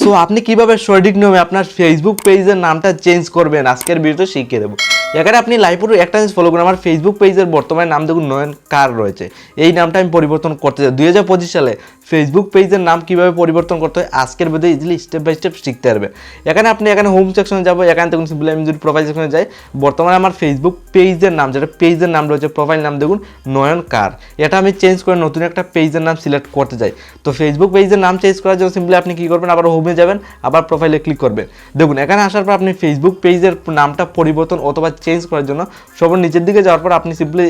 So আপনি কীভাবে সঠিক নিয়মে আপনার ফেসবুক পেজের নামটা চেঞ্জ করবেন? আজকের ভিডিওতে শিখিয়ে দেবো। এখানে আপনি লাইভ পুরো একটা জিনিস ফলো করুন, আমার ফেসবুক পেজের বর্তমানে নাম দেখুন, নয়ন কার রয়েছে। এই নামটা আমি পরিবর্তন করতে চাই। দুই হাজার পঁচিশ সালে ফেসবুক পেজের নাম কীভাবে পরিবর্তন করতে হয়, আজকের video easily step by step শিখতে পারবে। এখানে আপনি এখানে হোম সেকশনে যাব, এখানে দেখুন সিম্পলি আমি যদি প্রোফাইল সেকশনে যাই। বর্তমানে আমার ফেসবুক পেজের নাম, যেটা পেজের নাম রয়েছে প্রোফাইল নাম দেখুন, নয়ন কার। এটা আমি চেঞ্জ করে নতুন একটা পেজের নাম সিলেক্ট করতে চাই। তো ফেসবুক পেজের নাম চেঞ্জ করার জন্য সিম্পলি আপনি কী করবেন? আবার হোমে যাবেন, আবার প্রোফাইলে ক্লিক করবেন। দেখুন, এখানে আসার পর আপনি ফেসবুক পেজের নামটা পরিবর্তন অথবা চেঞ্জ করার জন্য সবার নিচের দিকে যাওয়ার পর আপনি simply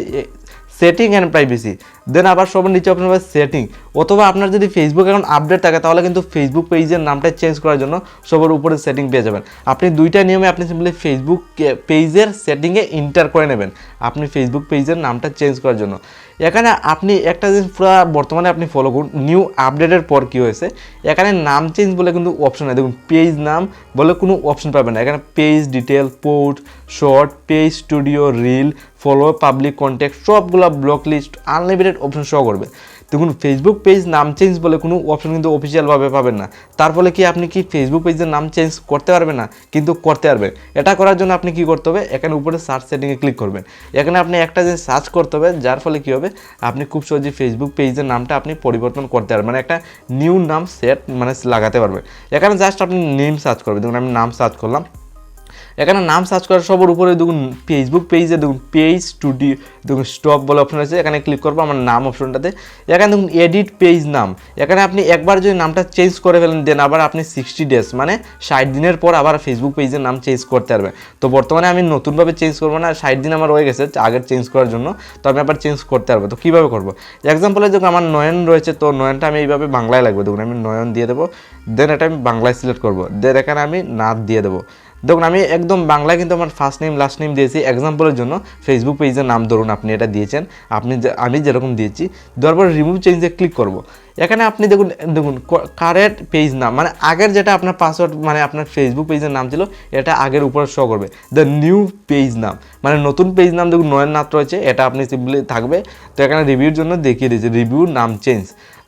setting and privacy then আবার সবার নিচে অপশন পাবেন সেটিং অথবা আপনার যদি ফেসবুক অ্যাকাউন্ট আপডেট থাকে, তাহলে কিন্তু ফেসবুক পেজের নামটা চেঞ্জ করার জন্য সবার উপরে সেটিং পেয়ে যাবেন। আপনি দুইটা নিয়মে আপনি সিম্পলি ফেসবুক পেজের সেটিংয়ে ইন্টার করে নেবেন। আপনি ফেসবুক পেজের নামটা চেঞ্জ করার জন্য। এখানে আপনি একটা জিনিস পুরো বর্তমানে আপনি ফলো করুন নিউ আপডেটের পর কী হয়েছে? এখানে নাম চেঞ্জ বলে কিন্তু অপশন নেই। দেখুন পেজ নাম বলে কোনো অপশন পাবেন না। এখানে page detail port short page studio reel follow public contact সবগুলো block list unlimited option show করবে। দেখুন ফেসবুক পেজ নাম চেঞ্জ বলে কোনো অপশন কিন্তু অফিসিয়ালভাবে পাবেন না। তার ফলে কি আপনি কি ফেসবুক পেজের নাম চেঞ্জ করতে পারবেন না? কিন্তু করতে পারবেন। এটা করার জন্য আপনি কি করতে হবে? এখানে উপরে সার্চ সেটিংয়ে ক্লিক করবেন। এখানে আপনি একটা জিনিস সার্চ করতে হবে, যার ফলে কি হবে? আপনি খুব সহজে ফেসবুক পেজের নামটা আপনি পরিবর্তন করতে পারবেন। মানে একটা নিউ নাম সেট মানে লাগাতে পারবেন। এখানে জাস্ট আপনি নেম সার্চ করবেন। দেখুন, আমি নাম সার্চ করলাম। এখানে নাম সার্চ করার সবার উপরে দেখুন ফেসবুক পেজে দেখুন পেজ স্টুডিও দেখুন স্টক বলে অপশন আছে। এখানে ক্লিক করব আমার নাম অপশনটাতে এখানে দেখুন এডিট পেজ নাম। এখানে আপনি একবার যদি নামটা চেঞ্জ করে ফেলেন দেন আবার আপনি সিক্সটি ডেজ মানে ষাট দিনের পর আবার ফেসবুক পেজের নাম চেঞ্জ করতে পারবেন। তো বর্তমানে আমি নতুনভাবে চেঞ্জ করব না, ষাট দিন আমার হয়ে গেছে আগের চেঞ্জ করার জন্য, তো আমি আবার চেঞ্জ করতে পারব। তো কীভাবে করব? এক্সাম্পলে দেখুন আমার নয়ন রয়েছে, তো নয়নটা আমি এইভাবে বাংলায় লাগবে। দেখুন আমি নয়ন দিয়ে দেবো দেন এটা আমি বাংলায় সিলেক্ট করব। দেন এখানে আমি নাথ দিয়ে দেবো। দেখুন, আমি একদম বাংলায় কিন্তু আমার ফার্স্ট নেম লাস্ট নেম দিয়েছি এক্সাম্পলের জন্য। ফেসবুক পেজের নাম ধরুন আপনি এটা দিয়েছেন। আপনি আমি যেরকম দিয়েছি। দেওয়ার রিমুভ চেঞ্জে ক্লিক করব। এখানে আপনি দেখুন দেখুন কারেন্ট পেজ নাম মানে আগের যেটা আপনার পাসওয়ার্ড মানে আপনার ফেসবুক পেজের নাম ছিল, এটা আগের উপরে শো করবে। দ্য নিউ পেজ নাম মানে নতুন পেজ নাম দেখুন, নয়ন নাথ রয়েছে, এটা আপনি সিম্পলি থাকবে। তো এখানে রিভিউর জন্য দেখিয়ে দিয়েছে রিভিউ নাম চেঞ্জ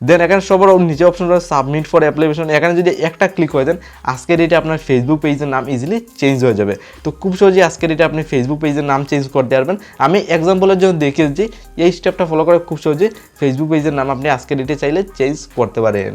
দেন এখানে সবার নিচে অপশন রয়েছে সাবমিট ফর অ্যাপ্লিকেশন এখানে যদি একটা ক্লিক করে দেন, আজকের ডেটে আপনার ফেসবুক পেজের নাম ইজিলি চেঞ্জ হয়ে যাবে। তো খুব সহজেই আজকের এটা আপনি ফেসবুক পেজের নাম চেঞ্জ করতে পারবেন। আমি এক্সাম্পলের জন্য দেখেছি দিচ্ছি এই স্টেপটা ফলো করে খুব সহজে ফেসবুক পেজের নাম আপনি আজকের ডেটে চাইলে চেঞ্জ করতে পারেন।